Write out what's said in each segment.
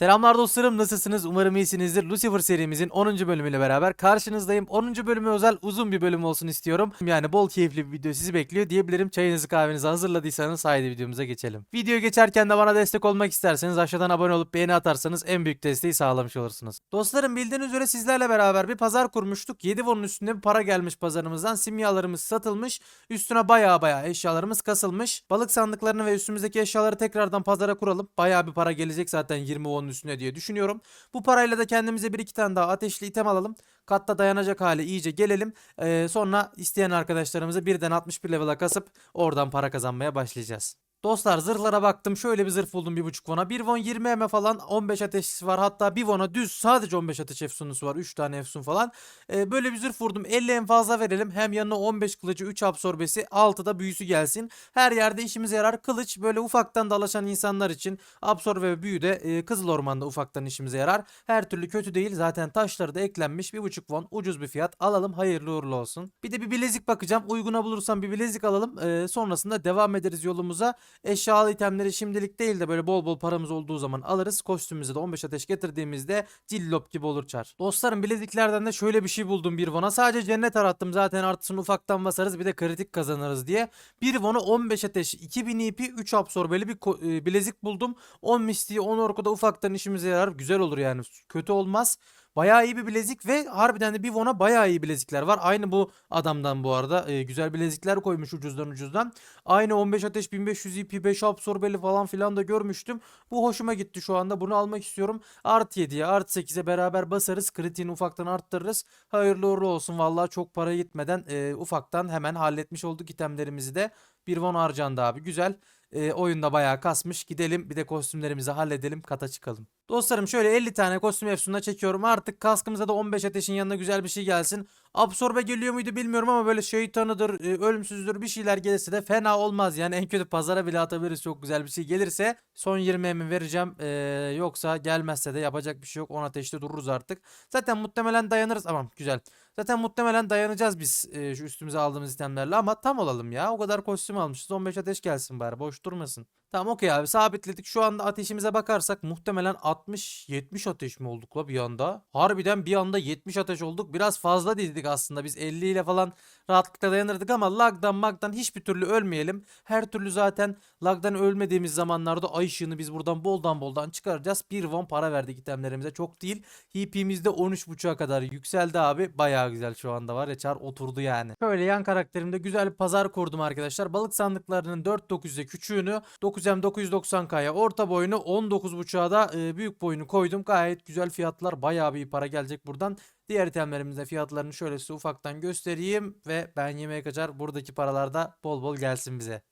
Selamlar dostlarım nasılsınız? Umarım iyisinizdir. Lucifer serimizin 10. bölümüyle beraber karşınızdayım. 10. bölümü özel uzun bir bölüm olsun istiyorum. Yani bol keyifli bir video sizi bekliyor diyebilirim. Çayınızı kahvenizi hazırladıysanız haydi videomuza geçelim. Videoya geçerken de bana destek olmak isterseniz aşağıdan abone olup beğeni atarsanız en büyük desteği sağlamış olursunuz. Dostlarım bildiğiniz üzere sizlerle beraber bir pazar kurmuştuk. 7 won'un üstünde bir para gelmiş pazarımızdan. Simyalarımız satılmış. Üstüne baya baya eşyalarımız kasılmış. Balık sandıklarını ve üstümüzdeki eşyaları tekrardan pazara kuralım. Baya bir para gelecek zaten 20 won'un üstüne diye düşünüyorum. Bu parayla da kendimize bir iki tane daha ateşli item alalım. Katta dayanacak hale iyice gelelim. Ee, sonra isteyen arkadaşlarımızı birden 61 level'a kasıp oradan para kazanmaya başlayacağız. Dostlar zırhlara baktım. Şöyle bir zırh buldum 1.5 vona. 1 von 20 eme falan 15 ateşlisi var. Hatta 1 vona düz sadece 15 ateş efsunusu var. 3 tane efsun falan. Ee, böyle bir zırh vurdum. 50 en fazla verelim. Hem yanına 15 kılıcı 3 absorbesi 6 da büyüsü gelsin. Her yerde işimize yarar. Kılıç böyle ufaktan dalaşan insanlar için absorbe ve büyü de e, Kızıl Orman'da ufaktan işimize yarar. Her türlü kötü değil. Zaten taşları da eklenmiş. 1.5 won ucuz bir fiyat. Alalım hayırlı uğurlu olsun. Bir de bir bilezik bakacağım. Uyguna bulursam bir bilezik alalım. Ee, sonrasında devam ederiz yolumuza. Eşyalı itemleri şimdilik değil de böyle bol bol paramız olduğu zaman alırız. Kostümümüze de 15 ateş getirdiğimizde cillop gibi olur çar. Dostlarım bileziklerden de şöyle bir şey buldum bir vona. Sadece cennet arattım zaten artısını ufaktan basarız bir de kritik kazanırız diye. Bir vona 15 ateş 2000 EP 3 absorbeli bir e, bilezik buldum. 10 mistiği 10 orku da ufaktan işimize yarar. Güzel olur yani kötü olmaz. Bayağı iyi bir bilezik ve harbiden de bir Vona bayağı iyi bilezikler var. Aynı bu adamdan bu arada. Ee, güzel bilezikler koymuş ucuzdan ucuzdan. Aynı 15 ateş 1500 EP 5 absorbeli falan filan da görmüştüm. Bu hoşuma gitti şu anda. Bunu almak istiyorum. Art 7'ye art 8'e beraber basarız. Kritiğini ufaktan arttırırız. Hayırlı uğurlu olsun. Vallahi çok para gitmeden e, ufaktan hemen halletmiş olduk itemlerimizi de. Bir Von harcandı abi. Güzel. E, oyunda bayağı kasmış. Gidelim bir de kostümlerimizi halledelim. Kata çıkalım. Dostlarım şöyle 50 tane kostüm efsununa çekiyorum. Artık kaskımıza da 15 ateşin yanına güzel bir şey gelsin. Absorbe geliyor muydu bilmiyorum ama böyle şeytanıdır, e, ölümsüzdür bir şeyler gelirse de fena olmaz. Yani en kötü pazara bile atabiliriz çok güzel bir şey gelirse. Son 20 emin vereceğim. Ee, yoksa gelmezse de yapacak bir şey yok. 10 ateşte dururuz artık. Zaten muhtemelen dayanırız. Tamam güzel. Zaten muhtemelen dayanacağız biz e, şu üstümüze aldığımız itemlerle ama tam olalım ya. O kadar kostüm almışız. 15 ateş gelsin bari. Boş durmasın. Tamam okey abi sabitledik. Şu anda ateşimize bakarsak muhtemelen 60-70 ateş mi olduk la bir anda? Harbiden bir anda 70 ateş olduk. Biraz fazla dedik aslında. Biz 50 ile falan rahatlıkla dayanırdık ama lagdan magdan hiçbir türlü ölmeyelim. Her türlü zaten lagdan ölmediğimiz zamanlarda ay ışığını biz buradan boldan boldan çıkaracağız. 1 won para verdik itemlerimize. Çok değil. HP'miz de 13.5'a kadar yükseldi abi. Bayağı güzel şu anda var ya çar oturdu yani. Böyle yan karakterimde güzel bir pazar kurdum arkadaşlar. Balık sandıklarının 4.9'e küçüğünü 9M 990K'ya orta boyunu 19.5'a da e, büyük boyunu koydum. Gayet güzel fiyatlar. Bayağı bir para gelecek buradan. Diğer itemlerimizde fiyatlarını şöyle size ufaktan göstereyim ve ben yemeğe kaçar. Buradaki paralar da bol bol gelsin bize.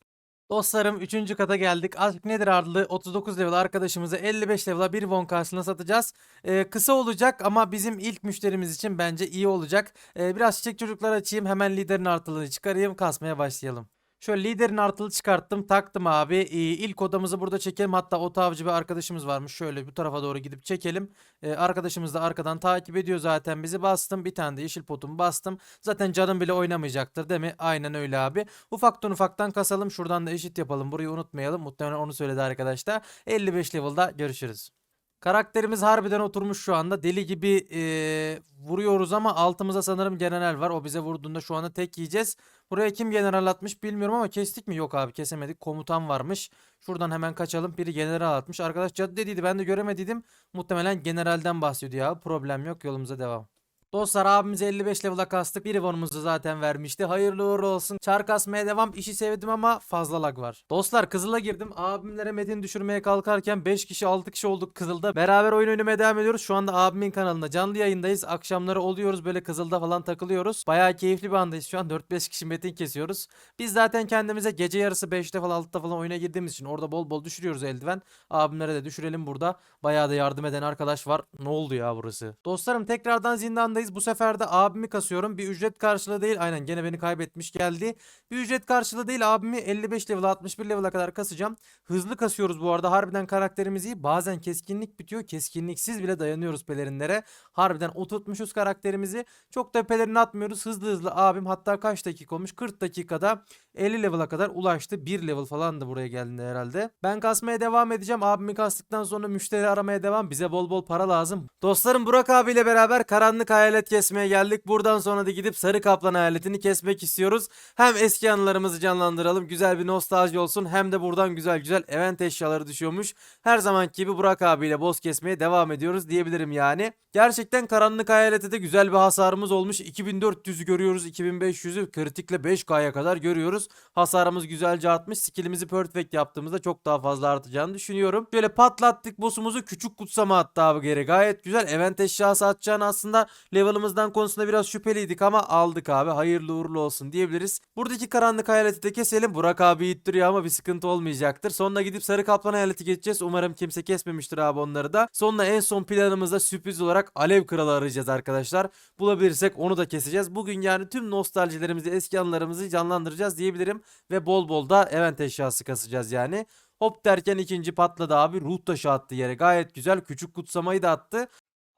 Dostlarım 3. kata geldik. Aşk nedir adlı 39 level arkadaşımızı 55 level'a 1 won karşılığında satacağız. Ee, kısa olacak ama bizim ilk müşterimiz için bence iyi olacak. Ee, biraz çiçek çocuklar açayım hemen liderin artılığını çıkarayım kasmaya başlayalım. Şöyle liderin artılı çıkarttım taktım abi. Ee, ilk odamızı burada çekelim. Hatta ota avcı bir arkadaşımız varmış. Şöyle bu tarafa doğru gidip çekelim. Ee, arkadaşımız da arkadan takip ediyor zaten bizi. Bastım bir tane de yeşil potumu bastım. Zaten canım bile oynamayacaktır değil mi? Aynen öyle abi. Ufaktan ufaktan kasalım. Şuradan da eşit yapalım. Burayı unutmayalım. Muhtemelen onu söyledi arkadaşlar. 55 level'da görüşürüz. Karakterimiz harbiden oturmuş şu anda. Deli gibi eee, vuruyoruz ama altımıza sanırım general var. O bize vurduğunda şu anda tek yiyeceğiz. Buraya kim general atmış bilmiyorum ama kestik mi? Yok abi kesemedik. Komutan varmış. Şuradan hemen kaçalım. Biri general atmış. Arkadaş cadı dediydi ben de göremediydim. Muhtemelen generalden bahsediyor ya. Problem yok yolumuza devam. Dostlar abimize 55 level'a kastık. Bir Ivon'umuzu zaten vermişti. Hayırlı uğurlu olsun. Çar kasmaya devam. İşi sevdim ama fazla lag var. Dostlar Kızıl'a girdim. Abimlere metin düşürmeye kalkarken 5 kişi 6 kişi olduk Kızıl'da. Beraber oyun oynamaya devam ediyoruz. Şu anda abimin kanalında canlı yayındayız. Akşamları oluyoruz böyle Kızıl'da falan takılıyoruz. Bayağı keyifli bir andayız. Şu an 4-5 kişi metin kesiyoruz. Biz zaten kendimize gece yarısı 5'te falan 6'da falan oyuna girdiğimiz için orada bol bol düşürüyoruz eldiven. Abimlere de düşürelim burada. Bayağı da yardım eden arkadaş var. Ne oldu ya burası? Dostlarım tekrardan zindandayız. Karşısındayız. Bu sefer de abimi kasıyorum. Bir ücret karşılığı değil. Aynen gene beni kaybetmiş geldi. Bir ücret karşılığı değil abimi 55 level 61 level'a kadar kasacağım. Hızlı kasıyoruz bu arada. Harbiden karakterimiz iyi. Bazen keskinlik bitiyor. Keskinliksiz bile dayanıyoruz pelerinlere. Harbiden oturtmuşuz karakterimizi. Çok da pelerini atmıyoruz. Hızlı hızlı abim hatta kaç dakika olmuş? 40 dakikada 50 level'a kadar ulaştı. 1 level falan da buraya geldiğinde herhalde. Ben kasmaya devam edeceğim. Abimi kastıktan sonra müşteri aramaya devam. Bize bol bol para lazım. Dostlarım Burak abiyle beraber karanlık hayalet kesmeye geldik. Buradan sonra da gidip sarı kaplan hayaletini kesmek istiyoruz. Hem eski anılarımızı canlandıralım. Güzel bir nostalji olsun. Hem de buradan güzel güzel event eşyaları düşüyormuş. Her zamanki gibi Burak abiyle boss kesmeye devam ediyoruz diyebilirim yani. Gerçekten karanlık hayalete de güzel bir hasarımız olmuş. 2400'ü görüyoruz. 2500'ü kritikle 5K'ya kadar görüyoruz. Hasarımız güzelce artmış. Skillimizi perfect yaptığımızda çok daha fazla artacağını düşünüyorum. Şöyle patlattık boss'umuzu küçük kutsama attı abi geri. Gayet güzel. Event eşyası atacağını aslında level'ımızdan konusunda biraz şüpheliydik ama aldık abi. Hayırlı uğurlu olsun diyebiliriz. Buradaki karanlık hayaleti de keselim. Burak abi ittiriyor ama bir sıkıntı olmayacaktır. Sonra gidip sarı kaplan hayaleti geçeceğiz. Umarım kimse kesmemiştir abi onları da. Sonra en son planımızda sürpriz olarak alev kralı arayacağız arkadaşlar. Bulabilirsek onu da keseceğiz. Bugün yani tüm nostaljilerimizi, eski anılarımızı canlandıracağız diyebilirim. Ve bol bol da event eşyası kasacağız yani. Hop derken ikinci patladı abi. Ruh taşı attı yere. Gayet güzel. Küçük kutsamayı da attı.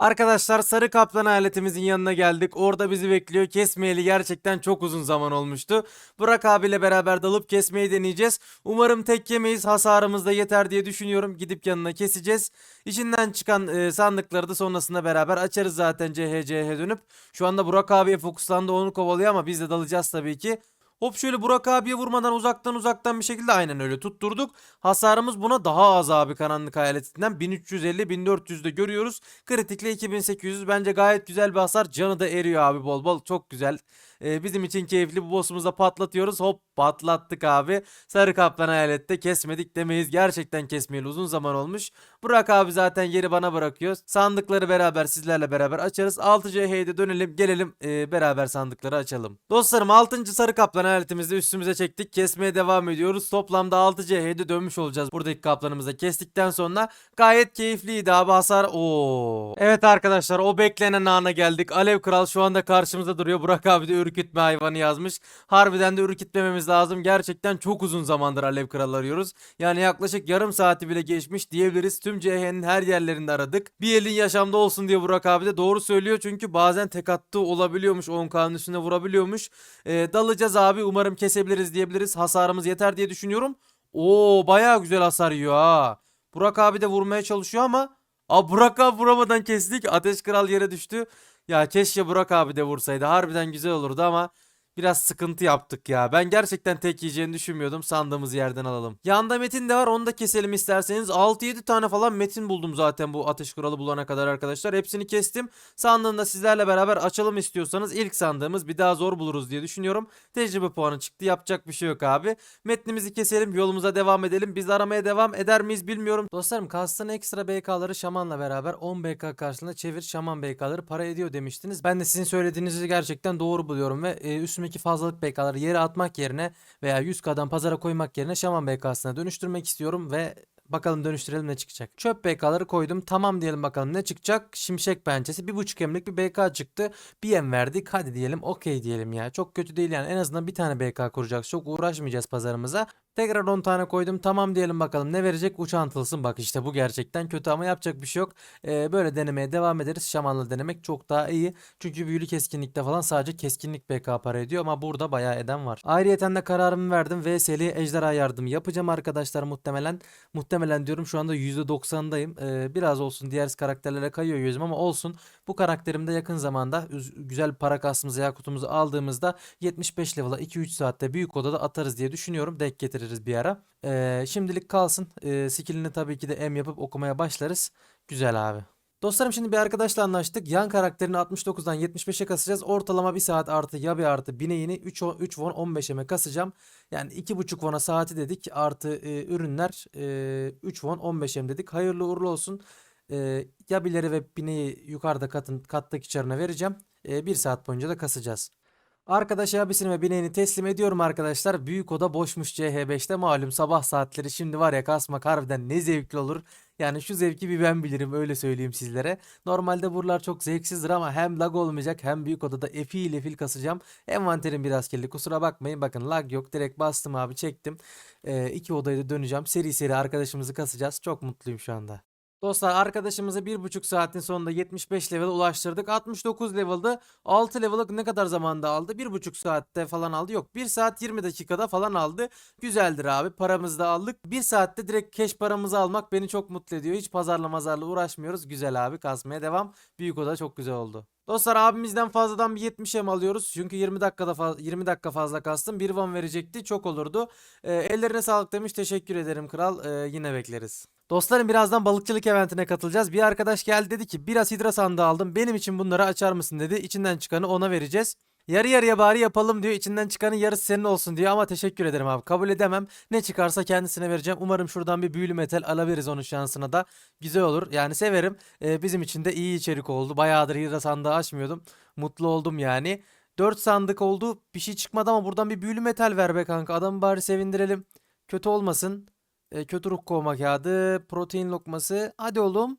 Arkadaşlar sarı kaplan aletimizin yanına geldik. Orada bizi bekliyor. Kesmeyeli gerçekten çok uzun zaman olmuştu. Burak abiyle beraber dalıp kesmeyi deneyeceğiz. Umarım tek yemeyiz. Hasarımız da yeter diye düşünüyorum. Gidip yanına keseceğiz. İçinden çıkan e, sandıkları da sonrasında beraber açarız zaten CHC'ye dönüp. Şu anda Burak abiye fokuslandı onu kovalıyor ama biz de dalacağız tabii ki. Hop şöyle Burak abiye vurmadan uzaktan uzaktan bir şekilde aynen öyle tutturduk. Hasarımız buna daha az abi karanlık hayaletinden 1350-1400 de görüyoruz. Kritikle 2800 bence gayet güzel bir hasar. Canı da eriyor abi bol bol çok güzel. Ee, bizim için keyifli bu boss'umuzu da patlatıyoruz. Hop patlattık abi. Sarı kaplan hayalette kesmedik demeyiz. Gerçekten kesmeyeli uzun zaman olmuş. Burak abi zaten yeri bana bırakıyor. Sandıkları beraber sizlerle beraber açarız. 6CH'de dönelim gelelim e, beraber sandıkları açalım. Dostlarım 6. sarı kaplan hayaletimizi üstümüze çektik. Kesmeye devam ediyoruz. Toplamda 6CH'de dönmüş olacağız. Buradaki kaplanımızı kestikten sonra gayet keyifliydi abi hasar. Oo. Evet arkadaşlar o beklenen ana geldik. Alev Kral şu anda karşımızda duruyor. Burak abi de ürkütme hayvanı yazmış. Harbiden de ürkütmememiz lazım. Gerçekten çok uzun zamandır Alev Kral arıyoruz. Yani yaklaşık yarım saati bile geçmiş diyebiliriz. Tüm CH'nin her yerlerinde aradık. Bir elin yaşamda olsun diye Burak abi de doğru söylüyor. Çünkü bazen tek attığı olabiliyormuş. 10K'nın üstüne vurabiliyormuş. Ee, dalacağız abi. Umarım kesebiliriz diyebiliriz. Hasarımız yeter diye düşünüyorum. Oo bayağı güzel hasar yiyor ha. Burak abi de vurmaya çalışıyor ama Aa Burak abi vuramadan kestik. Ateş Kral yere düştü. Ya keşke Burak abi de vursaydı. Harbiden güzel olurdu ama biraz sıkıntı yaptık ya. Ben gerçekten tek yiyeceğini düşünmüyordum. Sandığımız yerden alalım. Yanda metin de var. Onu da keselim isterseniz. 6-7 tane falan metin buldum zaten bu ateş kralı bulana kadar arkadaşlar. Hepsini kestim. Sandığını da sizlerle beraber açalım istiyorsanız. ilk sandığımız bir daha zor buluruz diye düşünüyorum. Tecrübe puanı çıktı. Yapacak bir şey yok abi. Metnimizi keselim. Yolumuza devam edelim. Biz aramaya devam eder miyiz bilmiyorum. Dostlarım kastın ekstra BK'ları şamanla beraber 10 BK karşılığında çevir şaman BK'ları para ediyor demiştiniz. Ben de sizin söylediğinizi gerçekten doğru buluyorum ve e, üstümdeki fazlalık BK'ları yere atmak yerine veya 100K'dan pazara koymak yerine şaman BK'sına dönüştürmek istiyorum ve Bakalım dönüştürelim ne çıkacak. Çöp BK'ları koydum. Tamam diyelim bakalım ne çıkacak. Şimşek pençesi. Bir buçuk emlik bir BK çıktı. Bir em verdik. Hadi diyelim okey diyelim ya. Çok kötü değil yani. En azından bir tane BK kuracağız. Çok uğraşmayacağız pazarımıza. Tekrar 10 tane koydum. Tamam diyelim bakalım ne verecek? Uçan tılsım. Bak işte bu gerçekten kötü ama yapacak bir şey yok. Ee, böyle denemeye devam ederiz. Şamanla denemek çok daha iyi. Çünkü büyülü keskinlikte falan sadece keskinlik BK para ediyor ama burada bayağı eden var. Ayrıyeten de kararımı verdim. VS'li ejderha yardımı yapacağım arkadaşlar muhtemelen. Muhtemelen diyorum şu anda %90'dayım. Ee, biraz olsun diğer karakterlere kayıyor yüzüm ama olsun. Bu karakterimde yakın zamanda üz- güzel para kastımızı yakutumuzu aldığımızda 75 level'a 2-3 saatte büyük odada atarız diye düşünüyorum. Denk getiririz bir ara. Ee, şimdilik kalsın. Ee, skillini tabii ki de M yapıp okumaya başlarız. Güzel abi. Dostlarım şimdi bir arkadaşla anlaştık. Yan karakterini 69'dan 75'e kasacağız. Ortalama 1 saat artı ya bir artı bineğini 3, 3 won 15'e kasacağım. Yani 2,5 won'a saati dedik. Artı e, ürünler e, 3 won 15'em dedik. Hayırlı uğurlu olsun. E, yabileri ve bineği yukarıda katın kattaki çarına vereceğim. E, 1 saat boyunca da kasacağız. Arkadaş abisini ve bineğini teslim ediyorum arkadaşlar. Büyük oda boşmuş CH5'te malum sabah saatleri şimdi var ya kasmak harbiden ne zevkli olur. Yani şu zevki bir ben bilirim öyle söyleyeyim sizlere. Normalde buralar çok zevksizdir ama hem lag olmayacak hem büyük odada efi ile fil kasacağım. Envanterim biraz kirli kusura bakmayın bakın lag yok direkt bastım abi çektim. Ee, iki odaya da döneceğim seri seri arkadaşımızı kasacağız çok mutluyum şu anda. Dostlar arkadaşımızı 1,5 saatin sonunda 75 level ulaştırdık. 69 level'dı. 6 level'ı ne kadar zamanda aldı? 1,5 saatte falan aldı. Yok 1 saat 20 dakikada falan aldı. Güzeldir abi. Paramızı da aldık. 1 saatte direkt cash paramızı almak beni çok mutlu ediyor. Hiç pazarla mazarla uğraşmıyoruz. Güzel abi kasmaya devam. Büyük oda çok güzel oldu. Dostlar abimizden fazladan bir 70 em alıyoruz. Çünkü 20 dakikada faz- 20 dakika fazla kastım. Bir won verecekti. Çok olurdu. Ee, ellerine sağlık demiş. Teşekkür ederim kral. Ee, yine bekleriz. Dostlarım birazdan balıkçılık eventine katılacağız. Bir arkadaş geldi dedi ki biraz hidra sandığı aldım. Benim için bunları açar mısın dedi. İçinden çıkanı ona vereceğiz. Yarı yarıya bari yapalım diyor. İçinden çıkanın yarısı senin olsun diyor ama teşekkür ederim abi. Kabul edemem. Ne çıkarsa kendisine vereceğim. Umarım şuradan bir büyülü metal alabiliriz onun şansına da. Güzel olur. Yani severim. Ee, bizim için de iyi içerik oldu. Bayağıdır hidra sandığı açmıyordum. Mutlu oldum yani. 4 sandık oldu. Bir şey çıkmadı ama buradan bir büyülü metal ver be kanka. Adamı bari sevindirelim. Kötü olmasın. E, kötü ruh kovma kağıdı. Protein lokması. Hadi oğlum.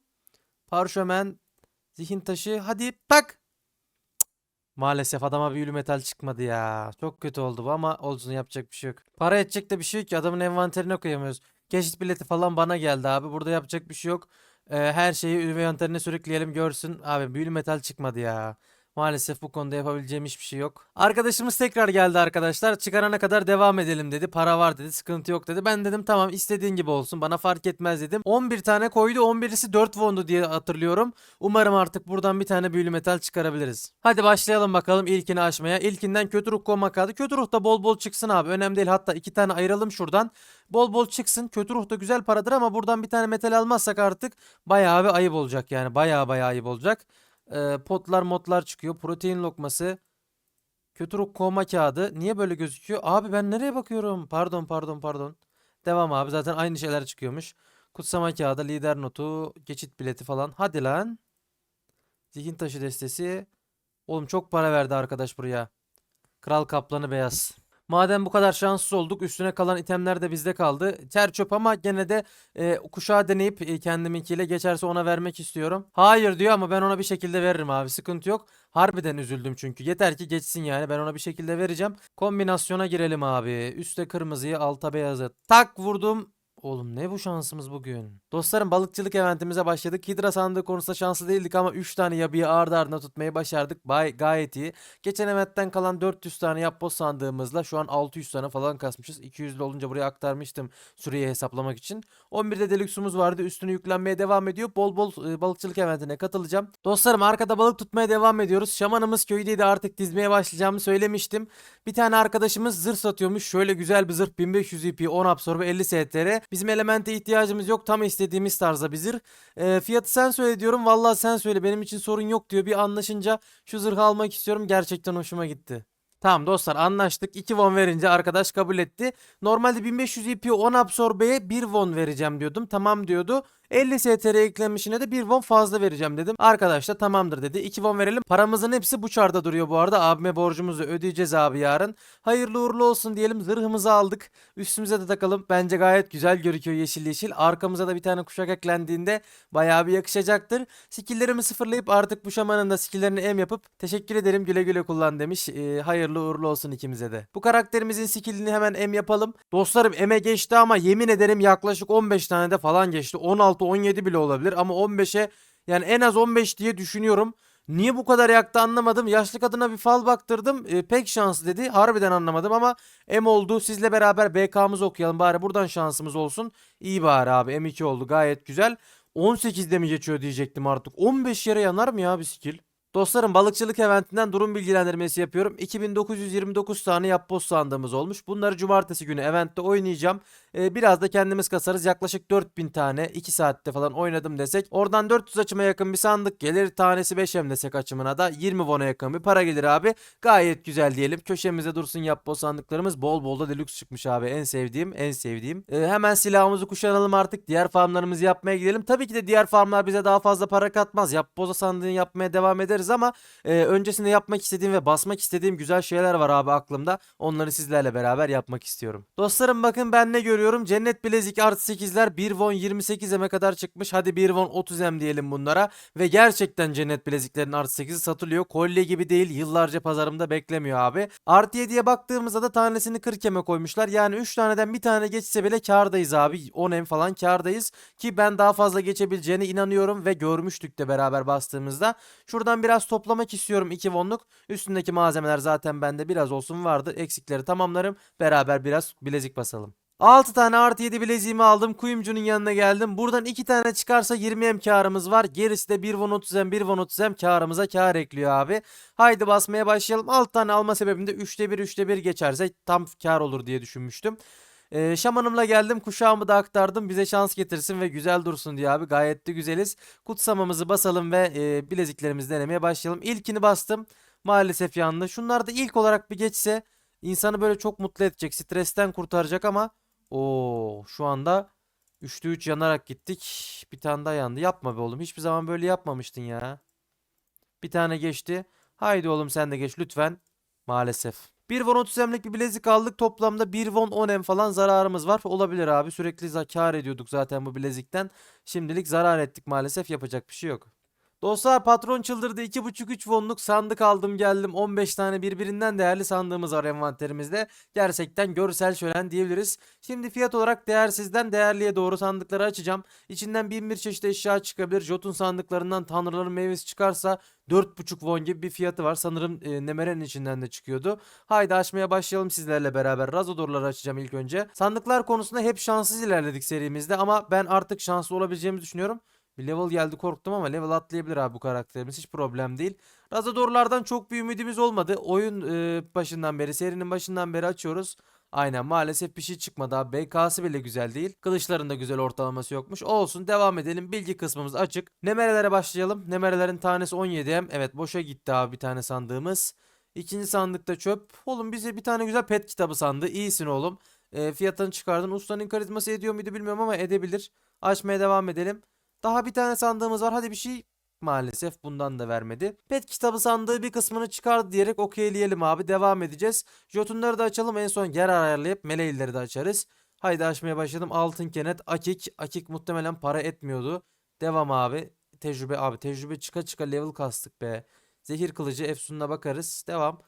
Parşömen. Zihin taşı. Hadi tak. Maalesef adama büyülü metal çıkmadı ya. Çok kötü oldu bu ama olsun yapacak bir şey yok. Para edecek de bir şey yok ki adamın envanterine koyamıyoruz. Geçit bileti falan bana geldi abi. Burada yapacak bir şey yok. E, her şeyi envanterine sürükleyelim görsün. Abi büyülü metal çıkmadı ya. Maalesef bu konuda yapabileceğim hiçbir şey yok. Arkadaşımız tekrar geldi arkadaşlar. Çıkarana kadar devam edelim dedi. Para var dedi. Sıkıntı yok dedi. Ben dedim tamam istediğin gibi olsun. Bana fark etmez dedim. 11 tane koydu. 11'isi 4 wondu diye hatırlıyorum. Umarım artık buradan bir tane büyülü metal çıkarabiliriz. Hadi başlayalım bakalım ilkini açmaya. İlkinden kötü ruh koymak kaldı. Kötü ruh da bol bol çıksın abi. Önemli değil. Hatta iki tane ayıralım şuradan. Bol bol çıksın. Kötü ruh da güzel paradır ama buradan bir tane metal almazsak artık bayağı bir ayıp olacak yani. Bayağı bayağı ayıp olacak. Ee, potlar modlar çıkıyor. Protein lokması. Kötü kovma kağıdı. Niye böyle gözüküyor? Abi ben nereye bakıyorum? Pardon pardon pardon. Devam abi zaten aynı şeyler çıkıyormuş. Kutsama kağıdı, lider notu, geçit bileti falan. Hadi lan. Zihin taşı destesi. Oğlum çok para verdi arkadaş buraya. Kral kaplanı beyaz. Madem bu kadar şanssız olduk üstüne kalan itemler de bizde kaldı. Ter çöp ama gene de e, kuşağı deneyip e, kendiminkiyle geçerse ona vermek istiyorum. Hayır diyor ama ben ona bir şekilde veririm abi sıkıntı yok. Harbiden üzüldüm çünkü. Yeter ki geçsin yani ben ona bir şekilde vereceğim. Kombinasyona girelim abi. Üste kırmızıyı alta beyazı. Tak vurdum. Oğlum ne bu şansımız bugün. Dostlarım balıkçılık eventimize başladık. Hidra sandığı konusunda şanslı değildik ama 3 tane yabiyi ardı ardına tutmayı başardık. Bay gayet iyi. Geçen eventten kalan 400 tane yapboz sandığımızla şu an 600 tane falan kasmışız. 200'lü olunca buraya aktarmıştım süreyi hesaplamak için. 11'de deluxe'umuz vardı. Üstüne yüklenmeye devam ediyor. Bol bol e, balıkçılık eventine katılacağım. Dostlarım arkada balık tutmaya devam ediyoruz. Şamanımız köydeydi artık dizmeye başlayacağımı söylemiştim. Bir tane arkadaşımız zırh satıyormuş. Şöyle güzel bir zırh 1500 IP 10 absorbe 50 STR. Bizim elemente ihtiyacımız yok. Tam istediğimiz tarzda bir zırh. E, fiyatı sen söyle diyorum. Vallahi sen söyle benim için sorun yok diyor. Bir anlaşınca şu zırhı almak istiyorum. Gerçekten hoşuma gitti. Tamam dostlar anlaştık. 2 won verince arkadaş kabul etti. Normalde 1500 IP 10 absorbeye 1 won vereceğim diyordum. Tamam diyordu. 50 STR eklenmişine de 1 won fazla vereceğim dedim. Arkadaş da tamamdır dedi. 2 won verelim. Paramızın hepsi bu çarda duruyor bu arada. Abime borcumuzu ödeyeceğiz abi yarın. Hayırlı uğurlu olsun diyelim. Zırhımızı aldık. Üstümüze de takalım. Bence gayet güzel gözüküyor yeşil yeşil. Arkamıza da bir tane kuşak eklendiğinde bayağı bir yakışacaktır. Skilllerimi sıfırlayıp artık bu şamanın da skilllerini em yapıp teşekkür ederim güle güle kullan demiş. Ee, hayırlı uğurlu olsun ikimize de. Bu karakterimizin skillini hemen em yapalım. Dostlarım eme geçti ama yemin ederim yaklaşık 15 tane de falan geçti. 16 17 bile olabilir ama 15'e yani en az 15 diye düşünüyorum. Niye bu kadar yaktı anlamadım. Yaşlı kadına bir fal baktırdım. Ee, pek şanslı dedi. Harbiden anlamadım ama M oldu. Sizle beraber BK'mızı okuyalım. Bari buradan şansımız olsun. İyi bari abi. M2 oldu. Gayet güzel. 18'de mi geçiyor diyecektim artık. 15 yere yanar mı ya bir skill? Dostlarım balıkçılık eventinden durum bilgilendirmesi yapıyorum. 2929 tane yapboz sandığımız olmuş. Bunları cumartesi günü eventte oynayacağım. Ee, biraz da kendimiz kasarız. Yaklaşık 4000 tane 2 saatte falan oynadım desek. Oradan 400 açıma yakın bir sandık gelir. Tanesi 5M desek açımına da 20 won'a yakın bir para gelir abi. Gayet güzel diyelim. Köşemize dursun yapboz sandıklarımız. Bol bol da deluxe çıkmış abi. En sevdiğim en sevdiğim. Ee, hemen silahımızı kuşanalım artık. Diğer farmlarımızı yapmaya gidelim. Tabii ki de diğer farmlar bize daha fazla para katmaz. Yapboza sandığını yapmaya devam ederiz ama e, öncesinde yapmak istediğim ve basmak istediğim güzel şeyler var abi aklımda. Onları sizlerle beraber yapmak istiyorum. Dostlarım bakın ben ne görüyorum? Cennet bilezik artı 8'ler 1 won 28M'e kadar çıkmış. Hadi 1 won 30M diyelim bunlara. Ve gerçekten cennet bileziklerin artı 8'i satılıyor. Kolye gibi değil yıllarca pazarımda beklemiyor abi. Artı 7'ye baktığımızda da tanesini 40M'e koymuşlar. Yani 3 taneden bir tane geçse bile kardayız abi. 10M falan kardayız. Ki ben daha fazla geçebileceğine inanıyorum ve görmüştük de beraber bastığımızda. Şuradan biraz toplamak istiyorum 2 wonluk. Üstündeki malzemeler zaten bende biraz olsun vardı. Eksikleri tamamlarım. Beraber biraz bilezik basalım. 6 tane artı 7 bileziğimi aldım. Kuyumcunun yanına geldim. Buradan 2 tane çıkarsa 20M karımız var. Gerisi de 1 won 30M 1 won 30M karımıza kar ekliyor abi. Haydi basmaya başlayalım. 6 tane alma sebebim de 3'te 1 3'te 1 geçerse tam kar olur diye düşünmüştüm. Ee, şamanımla geldim. Kuşağımı da aktardım. Bize şans getirsin ve güzel dursun diye abi. Gayet de güzeliz. Kutsamamızı basalım ve e, bileziklerimizi denemeye başlayalım. İlkini bastım. Maalesef yandı. Şunlar da ilk olarak bir geçse insanı böyle çok mutlu edecek. Stresten kurtaracak ama Oo, şu anda 3'te 3 yanarak gittik. Bir tane daha yandı. Yapma be oğlum. Hiçbir zaman böyle yapmamıştın ya. Bir tane geçti. Haydi oğlum sen de geç lütfen. Maalesef. 1 won 30 emlik bir bilezik aldık. Toplamda 1 won 10 em falan zararımız var. Olabilir abi. Sürekli kar ediyorduk zaten bu bilezikten. Şimdilik zarar ettik maalesef. Yapacak bir şey yok. Dostlar patron çıldırdı 2.5-3 wonluk sandık aldım geldim 15 tane birbirinden değerli sandığımız var envanterimizde. Gerçekten görsel şölen diyebiliriz. Şimdi fiyat olarak değersizden değerliye doğru sandıkları açacağım. İçinden bin bir çeşit eşya çıkabilir. Jotun sandıklarından tanrıların meyvesi çıkarsa 4.5 won gibi bir fiyatı var. Sanırım e, Nemere'nin içinden de çıkıyordu. Haydi açmaya başlayalım sizlerle beraber. Razodorları açacağım ilk önce. Sandıklar konusunda hep şanssız ilerledik serimizde ama ben artık şanslı olabileceğimizi düşünüyorum. Bir level geldi korktum ama level atlayabilir abi bu karakterimiz hiç problem değil. Razadorlardan çok bir ümidimiz olmadı. Oyun e, başından beri serinin başından beri açıyoruz. Aynen maalesef bir şey çıkmadı abi. BK'sı bile güzel değil. Kılıçların da güzel ortalaması yokmuş. Olsun devam edelim. Bilgi kısmımız açık. Nemerelere başlayalım. Nemerelerin tanesi 17M. Evet boşa gitti abi bir tane sandığımız. İkinci sandıkta çöp. Oğlum bize bir tane güzel pet kitabı sandı. İyisin oğlum. E, fiyatını çıkardın. Ustanın karizması ediyor muydu bilmiyorum ama edebilir. Açmaya devam edelim. Daha bir tane sandığımız var. Hadi bir şey maalesef bundan da vermedi. Pet kitabı sandığı bir kısmını çıkardı diyerek okeyleyelim abi. Devam edeceğiz. Jotunları da açalım. En son yer ayarlayıp meleğilleri de açarız. Haydi açmaya başladım. Altın kenet, akik. Akik muhtemelen para etmiyordu. Devam abi. Tecrübe abi. Tecrübe çıka çıka level kastık be. Zehir kılıcı Efsun'una bakarız. Devam.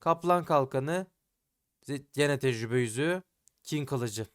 Kaplan kalkanı. Gene tecrübe yüzüğü. King kılıcı.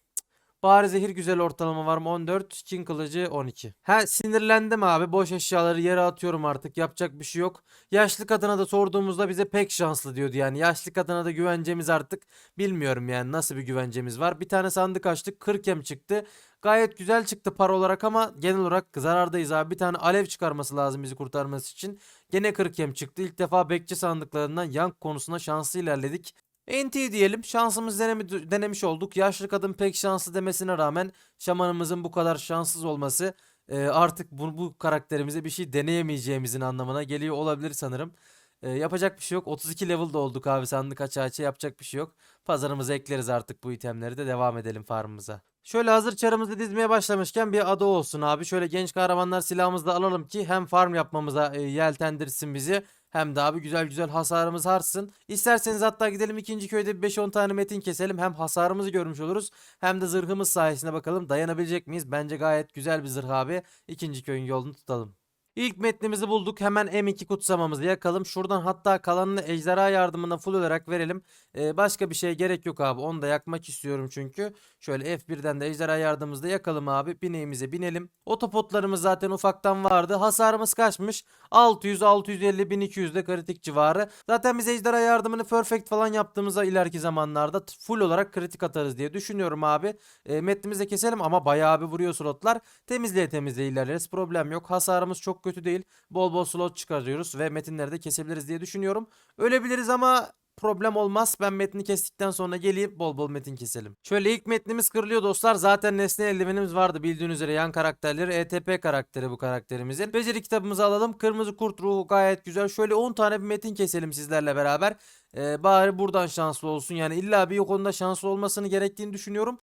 Bari zehir güzel ortalama var mı? 14. King kılıcı 12. Ha sinirlendim abi. Boş eşyaları yere atıyorum artık. Yapacak bir şey yok. Yaşlı kadına da sorduğumuzda bize pek şanslı diyordu yani. Yaşlı kadına da güvencemiz artık bilmiyorum yani nasıl bir güvencemiz var. Bir tane sandık açtık. 40 em çıktı. Gayet güzel çıktı para olarak ama genel olarak zarardayız abi. Bir tane alev çıkarması lazım bizi kurtarması için. Gene 40 em çıktı. İlk defa bekçi sandıklarından yank konusunda şanslı ilerledik. NT diyelim şansımız denemi, denemiş olduk. Yaşlı kadın pek şanslı demesine rağmen şamanımızın bu kadar şanssız olması e, artık bu, bu karakterimize bir şey deneyemeyeceğimizin anlamına geliyor olabilir sanırım. E, yapacak bir şey yok. 32 level'da olduk abi sandık açı açı yapacak bir şey yok. Pazarımıza ekleriz artık bu itemleri de devam edelim farmımıza. Şöyle hazır çarımızı dizmeye başlamışken bir adı olsun abi. Şöyle genç kahramanlar silahımızı da alalım ki hem farm yapmamıza e, yeltendirsin bizi. Hem de abi güzel güzel hasarımız artsın. İsterseniz hatta gidelim ikinci köyde bir 5-10 tane metin keselim. Hem hasarımızı görmüş oluruz. Hem de zırhımız sayesinde bakalım dayanabilecek miyiz? Bence gayet güzel bir zırh abi. İkinci köyün yolunu tutalım. İlk metnimizi bulduk. Hemen M2 kutsamamızı yakalım. Şuradan hatta kalanını ejderha yardımına full olarak verelim. Ee, başka bir şeye gerek yok abi. Onu da yakmak istiyorum çünkü. Şöyle F1'den de ejderha yardımımızı da yakalım abi. Bineğimize binelim. Otopotlarımız zaten ufaktan vardı. Hasarımız kaçmış? 600, 650, 1200 de kritik civarı. Zaten biz ejderha yardımını perfect falan yaptığımızda ileriki zamanlarda full olarak kritik atarız diye düşünüyorum abi. E, metnimizi keselim ama bayağı bir vuruyor slotlar. Temizleye temizleye ilerleriz. Problem yok. Hasarımız çok kötü değil. Bol bol slot çıkarıyoruz ve metinleri de kesebiliriz diye düşünüyorum. Ölebiliriz ama problem olmaz. Ben metni kestikten sonra geleyim bol bol metin keselim. Şöyle ilk metnimiz kırılıyor dostlar. Zaten nesne eldivenimiz vardı bildiğiniz üzere yan karakterleri. ETP karakteri bu karakterimizin. Beceri kitabımızı alalım. Kırmızı kurt ruhu gayet güzel. Şöyle 10 tane bir metin keselim sizlerle beraber. Ee, bari buradan şanslı olsun. Yani illa bir konuda şanslı olmasını gerektiğini düşünüyorum.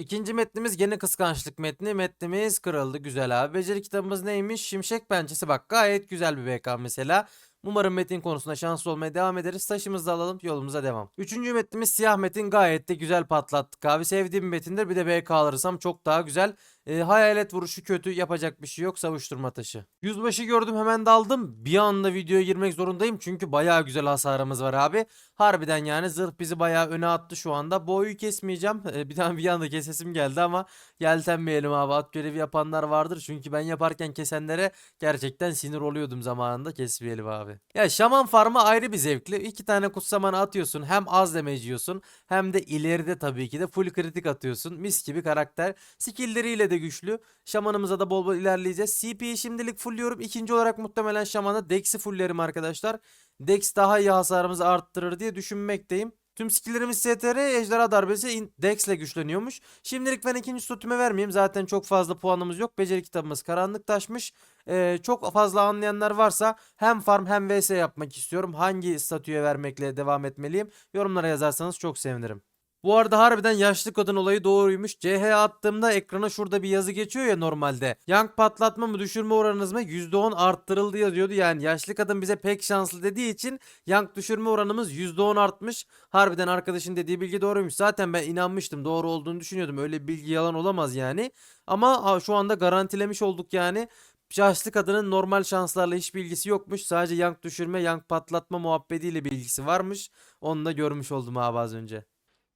İkinci metnimiz gene kıskançlık metni. Metnimiz kırıldı güzel abi. Beceri kitabımız neymiş? Şimşek pençesi bak gayet güzel bir BK mesela. Umarım metin konusunda şanslı olmaya devam ederiz. Taşımızı da alalım yolumuza devam. Üçüncü metnimiz siyah metin gayet de güzel patlattık abi. Sevdiğim bir metindir bir de BK alırsam çok daha güzel. E, hayalet vuruşu kötü yapacak bir şey yok savuşturma taşı. Yüzbaşı gördüm hemen daldım. Bir anda videoya girmek zorundayım çünkü bayağı güzel hasarımız var abi. Harbiden yani zırh bizi bayağı öne attı şu anda. Boyu kesmeyeceğim. E, bir tane bir anda kesesim geldi ama yeltenmeyelim abi. At görevi yapanlar vardır. Çünkü ben yaparken kesenlere gerçekten sinir oluyordum zamanında. Kesmeyelim abi. Ya şaman farmı ayrı bir zevkli. İki tane kutsamanı atıyorsun. Hem az damage yiyorsun hem de ileride tabii ki de full kritik atıyorsun. Mis gibi karakter. Skill'leriyle de güçlü. Şamanımıza da bol bol ilerleyeceğiz. CP'yi şimdilik fullliyorum. İkinci olarak muhtemelen şamana Dex'i fulllerim arkadaşlar. Dex daha iyi hasarımızı arttırır diye düşünmekteyim. Tüm skilllerimiz STR, ejderha darbesi Dex ile güçleniyormuş. Şimdilik ben ikinci statüme vermeyeyim. Zaten çok fazla puanımız yok. Beceri kitabımız karanlık taşmış. Ee, çok fazla anlayanlar varsa hem farm hem vs yapmak istiyorum. Hangi statüye vermekle devam etmeliyim? Yorumlara yazarsanız çok sevinirim. Bu arada harbiden yaşlı kadın olayı doğruymuş. CH attığımda ekrana şurada bir yazı geçiyor ya normalde. Yank patlatma mı düşürme oranınız mı %10 arttırıldı yazıyordu. Yani yaşlı kadın bize pek şanslı dediği için yank düşürme oranımız %10 artmış. Harbiden arkadaşın dediği bilgi doğruymuş. Zaten ben inanmıştım doğru olduğunu düşünüyordum. Öyle bilgi yalan olamaz yani. Ama şu anda garantilemiş olduk yani. Yaşlı kadının normal şanslarla hiçbir ilgisi yokmuş. Sadece yank düşürme, yank patlatma muhabbetiyle bir ilgisi varmış. Onu da görmüş oldum abi az önce.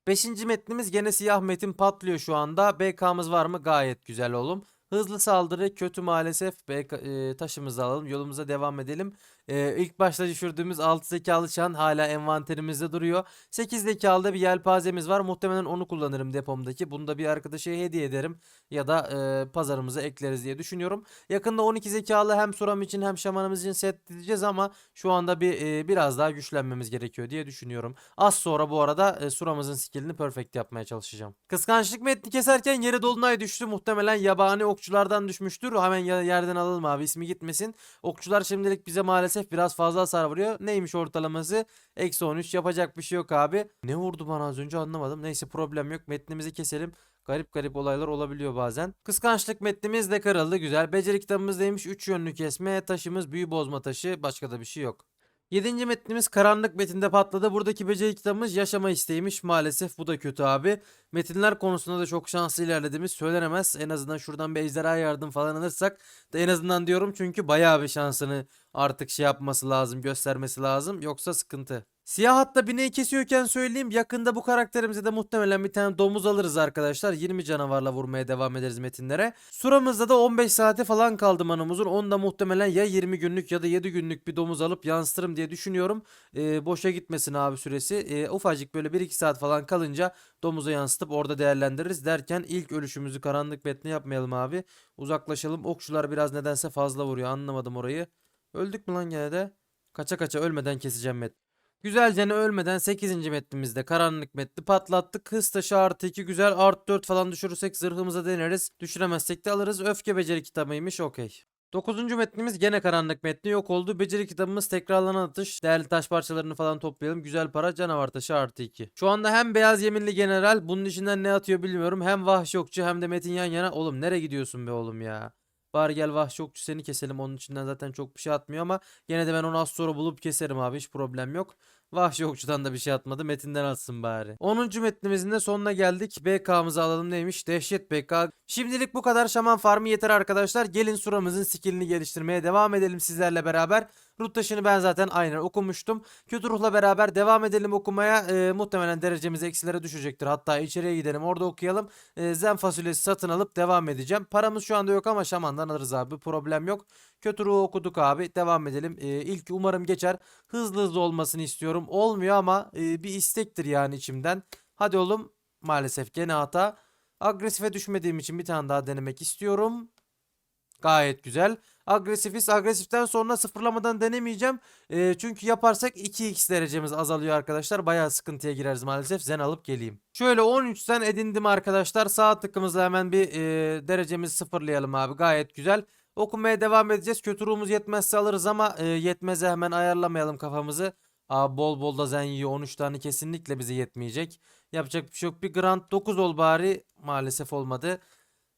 Beşinci metnimiz gene siyah metin patlıyor şu anda. BK'mız var mı? Gayet güzel oğlum. Hızlı saldırı kötü maalesef. BK, e, taşımızı alalım. Yolumuza devam edelim. E, ilk başta düşürdüğümüz 6 zekalı çan hala envanterimizde duruyor. 8 zekalı da bir yelpazemiz var. Muhtemelen onu kullanırım depomdaki. Bunu da bir arkadaşa hediye ederim. Ya da e, pazarımıza ekleriz diye düşünüyorum. Yakında 12 zekalı hem Suram için hem Şamanımız için set edeceğiz ama şu anda bir e, biraz daha güçlenmemiz gerekiyor diye düşünüyorum. Az sonra bu arada e, Suram'ızın skillini perfect yapmaya çalışacağım. Kıskançlık metni keserken yere dolunay düştü. Muhtemelen yabani okçulardan düşmüştür. Hemen yerden alalım abi ismi gitmesin. Okçular şimdilik bize maalesef biraz fazla hasar vuruyor. Neymiş ortalaması? Eksi 13 yapacak bir şey yok abi. Ne vurdu bana az önce anlamadım. Neyse problem yok. Metnimizi keselim. Garip garip olaylar olabiliyor bazen. Kıskançlık metnimiz de kırıldı güzel. Beceri kitabımız neymiş? 3 yönlü kesme. Taşımız büyü bozma taşı. Başka da bir şey yok. Yedinci metnimiz karanlık metinde patladı. Buradaki beceri kitabımız yaşama isteğiymiş. Maalesef bu da kötü abi. Metinler konusunda da çok şanslı ilerlediğimiz söylenemez. En azından şuradan bir ejderha yardım falan alırsak da en azından diyorum çünkü bayağı bir şansını artık şey yapması lazım, göstermesi lazım. Yoksa sıkıntı. Siyah hatta bineği kesiyorken söyleyeyim yakında bu karakterimize de muhtemelen bir tane domuz alırız arkadaşlar. 20 canavarla vurmaya devam ederiz metinlere. Suramızda da 15 saate falan kaldı manımızın. Onu da muhtemelen ya 20 günlük ya da 7 günlük bir domuz alıp yansıtırım diye düşünüyorum. Ee, boşa gitmesin abi süresi. Ee, ufacık böyle 1-2 saat falan kalınca domuza yansıtıp orada değerlendiririz. Derken ilk ölüşümüzü karanlık metni yapmayalım abi. Uzaklaşalım. Okçular biraz nedense fazla vuruyor. Anlamadım orayı. Öldük mü lan gene de? Kaça kaça ölmeden keseceğim met. Güzelce ölmeden 8. metnimizde karanlık metni patlattık. Hız taşı artı 2 güzel artı 4 falan düşürürsek zırhımıza deneriz. Düşüremezsek de alırız. Öfke beceri kitabıymış okey. 9. metnimiz gene karanlık metni yok oldu. Beceri kitabımız tekrarlanan atış. Değerli taş parçalarını falan toplayalım. Güzel para canavar taşı artı 2. Şu anda hem beyaz yeminli general bunun içinden ne atıyor bilmiyorum. Hem vahşi okçu hem de metin yan yana. Oğlum nereye gidiyorsun be oğlum ya. Bari gel vahşi okçu seni keselim. Onun içinden zaten çok bir şey atmıyor ama gene de ben onu az sonra bulup keserim abi. Hiç problem yok. Vahşi okçudan da bir şey atmadı. Metinden atsın bari. 10. metnimizin de sonuna geldik. BK'mızı alalım neymiş? Dehşet BK. Şimdilik bu kadar şaman farmı yeter arkadaşlar. Gelin suramızın skillini geliştirmeye devam edelim sizlerle beraber. Rut taşını ben zaten aynen okumuştum. Kötü ruhla beraber devam edelim okumaya. Ee, muhtemelen derecemiz eksilere düşecektir. Hatta içeriye gidelim orada okuyalım. Ee, zen fasulyesi satın alıp devam edeceğim. Paramız şu anda yok ama şamandan alırız abi. Problem yok. Kötü ruhu okuduk abi. Devam edelim. Ee, ilk umarım geçer. Hızlı hızlı olmasını istiyorum. Olmuyor ama e, bir istektir yani içimden. Hadi oğlum. Maalesef gene hata. Agresife düşmediğim için bir tane daha denemek istiyorum. Gayet güzel. Agresifiz. Agresiften sonra sıfırlamadan denemeyeceğim. Ee, çünkü yaparsak 2x derecemiz azalıyor arkadaşlar. Bayağı sıkıntıya gireriz maalesef. Zen alıp geleyim. Şöyle 13'ten edindim arkadaşlar. Sağ tıkımızla hemen bir e, derecemizi sıfırlayalım abi. Gayet güzel. Okumaya devam edeceğiz. Kötü ruhumuz yetmezse alırız ama e, yetmeze hemen ayarlamayalım kafamızı. Aa, bol bol da zen yiyor. 13 tane kesinlikle bize yetmeyecek. Yapacak bir şey yok. Bir Grand 9 ol bari. Maalesef olmadı.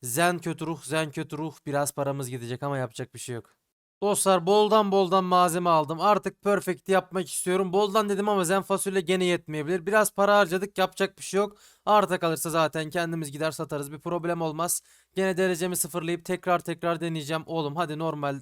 Zen kötü ruh, zen kötü ruh. Biraz paramız gidecek ama yapacak bir şey yok. Dostlar boldan boldan malzeme aldım. Artık perfect yapmak istiyorum. Boldan dedim ama zen fasulye gene yetmeyebilir. Biraz para harcadık yapacak bir şey yok. Arta kalırsa zaten kendimiz gider satarız. Bir problem olmaz. Gene derecemi sıfırlayıp tekrar tekrar deneyeceğim. Oğlum hadi normal.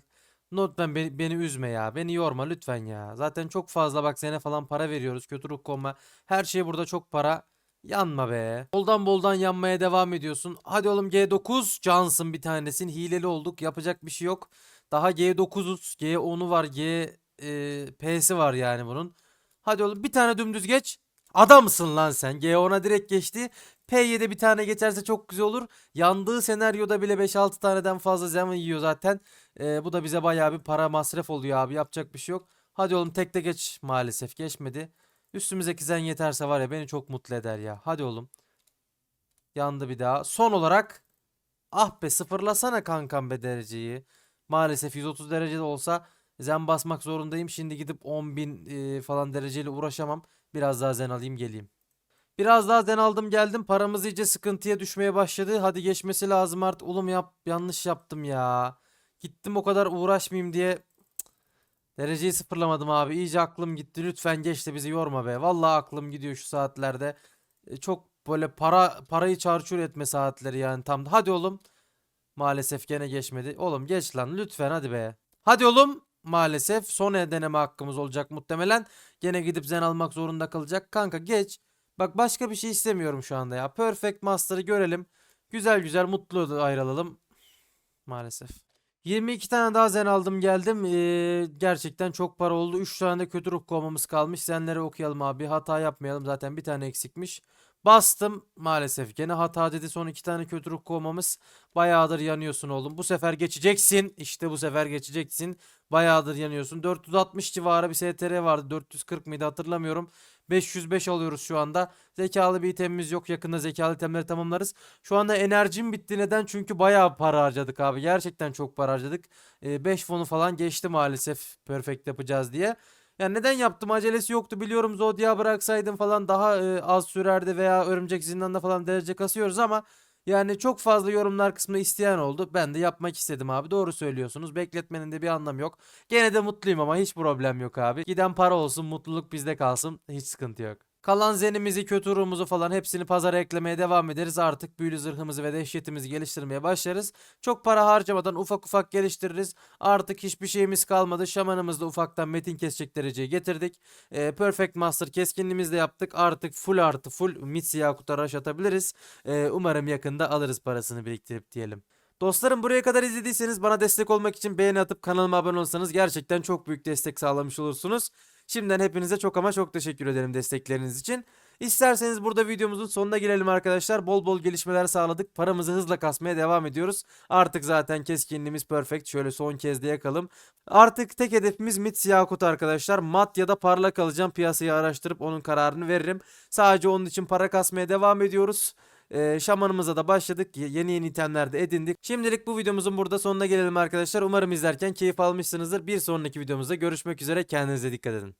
Lütfen beni, beni üzme ya. Beni yorma lütfen ya. Zaten çok fazla bak sene falan para veriyoruz. Kötü ruh konma. Her şey burada çok para. Yanma be. Boldan boldan yanmaya devam ediyorsun. Hadi oğlum G9 cansın bir tanesin. Hileli olduk. Yapacak bir şey yok. Daha G9'uz. G10'u var. G e, P'si var yani bunun. Hadi oğlum bir tane dümdüz geç. Adamsın lan sen. G10'a direkt geçti. P'ye bir tane geçerse çok güzel olur. Yandığı senaryoda bile 5-6 taneden fazla zaman yiyor zaten. E, bu da bize bayağı bir para masraf oluyor abi. Yapacak bir şey yok. Hadi oğlum tek de geç. Maalesef geçmedi. Üstümüzdeki zen yeterse var ya beni çok mutlu eder ya. Hadi oğlum. Yandı bir daha. Son olarak ah be sıfırlasana kankam be dereceyi. Maalesef 130 derecede olsa zen basmak zorundayım. Şimdi gidip 10.000 e, falan dereceyle uğraşamam. Biraz daha zen alayım geleyim. Biraz daha zen aldım geldim. Paramız iyice sıkıntıya düşmeye başladı. Hadi geçmesi lazım artık. Oğlum yap yanlış yaptım ya. Gittim o kadar uğraşmayayım diye. Dereceyi sıfırlamadım abi. İyice aklım gitti. Lütfen geç de bizi yorma be. Vallahi aklım gidiyor şu saatlerde. E, Çok böyle para parayı çarçur etme saatleri yani tam. Hadi oğlum. Maalesef gene geçmedi. Oğlum geç lan lütfen hadi be. Hadi oğlum. Maalesef son deneme hakkımız olacak muhtemelen. Gene gidip zen almak zorunda kalacak. Kanka geç. Bak başka bir şey istemiyorum şu anda ya. Perfect Master'ı görelim. Güzel güzel mutlu ayrılalım. Maalesef. 22 tane daha zen aldım geldim. Ee, gerçekten çok para oldu. 3 tane de kötü ruh kovmamız kalmış. Zenleri okuyalım abi. Hata yapmayalım. Zaten bir tane eksikmiş. Bastım maalesef. Gene hata dedi. Son 2 tane kötü ruh kovmamız. Bayağıdır yanıyorsun oğlum. Bu sefer geçeceksin. İşte bu sefer geçeceksin. Bayağıdır yanıyorsun. 460 civarı bir STR vardı. 440 mıydı hatırlamıyorum. 505 alıyoruz şu anda. Zekalı bir itemimiz yok. Yakında zekalı itemleri tamamlarız. Şu anda enerjim bitti. Neden? Çünkü bayağı para harcadık abi. Gerçekten çok para harcadık. 5 fonu falan geçti maalesef. Perfect yapacağız diye. Yani neden yaptım? Acelesi yoktu. Biliyorum Zodiac'a bıraksaydım falan daha e, az sürerdi veya örümcek zindanında falan derece kasıyoruz ama yani çok fazla yorumlar kısmında isteyen oldu. Ben de yapmak istedim abi. Doğru söylüyorsunuz. Bekletmenin de bir anlamı yok. Gene de mutluyum ama hiç problem yok abi. Giden para olsun, mutluluk bizde kalsın. Hiç sıkıntı yok. Kalan zenimizi, kötü ruhumuzu falan hepsini pazara eklemeye devam ederiz. Artık büyülü zırhımızı ve dehşetimizi geliştirmeye başlarız. Çok para harcamadan ufak ufak geliştiririz. Artık hiçbir şeyimiz kalmadı. Şamanımız da ufaktan metin kesecek dereceye getirdik. Ee, Perfect Master keskinliğimizi de yaptık. Artık full artı full Mitsi Yakut'a rush atabiliriz. Ee, umarım yakında alırız parasını biriktirip diyelim. Dostlarım buraya kadar izlediyseniz bana destek olmak için beğeni atıp kanalıma abone olsanız gerçekten çok büyük destek sağlamış olursunuz. Şimdiden hepinize çok ama çok teşekkür ederim destekleriniz için. İsterseniz burada videomuzun sonuna gelelim arkadaşlar. Bol bol gelişmeler sağladık. Paramızı hızla kasmaya devam ediyoruz. Artık zaten keskinliğimiz perfect. Şöyle son kez de yakalım. Artık tek hedefimiz Mitsi Yakut arkadaşlar. Mat ya da parlak alacağım. Piyasayı araştırıp onun kararını veririm. Sadece onun için para kasmaya devam ediyoruz. Ee, şamanımıza da başladık. Ye- Yeni yeni itemler de edindik. Şimdilik bu videomuzun burada sonuna gelelim arkadaşlar. Umarım izlerken keyif almışsınızdır. Bir sonraki videomuzda görüşmek üzere. Kendinize dikkat edin.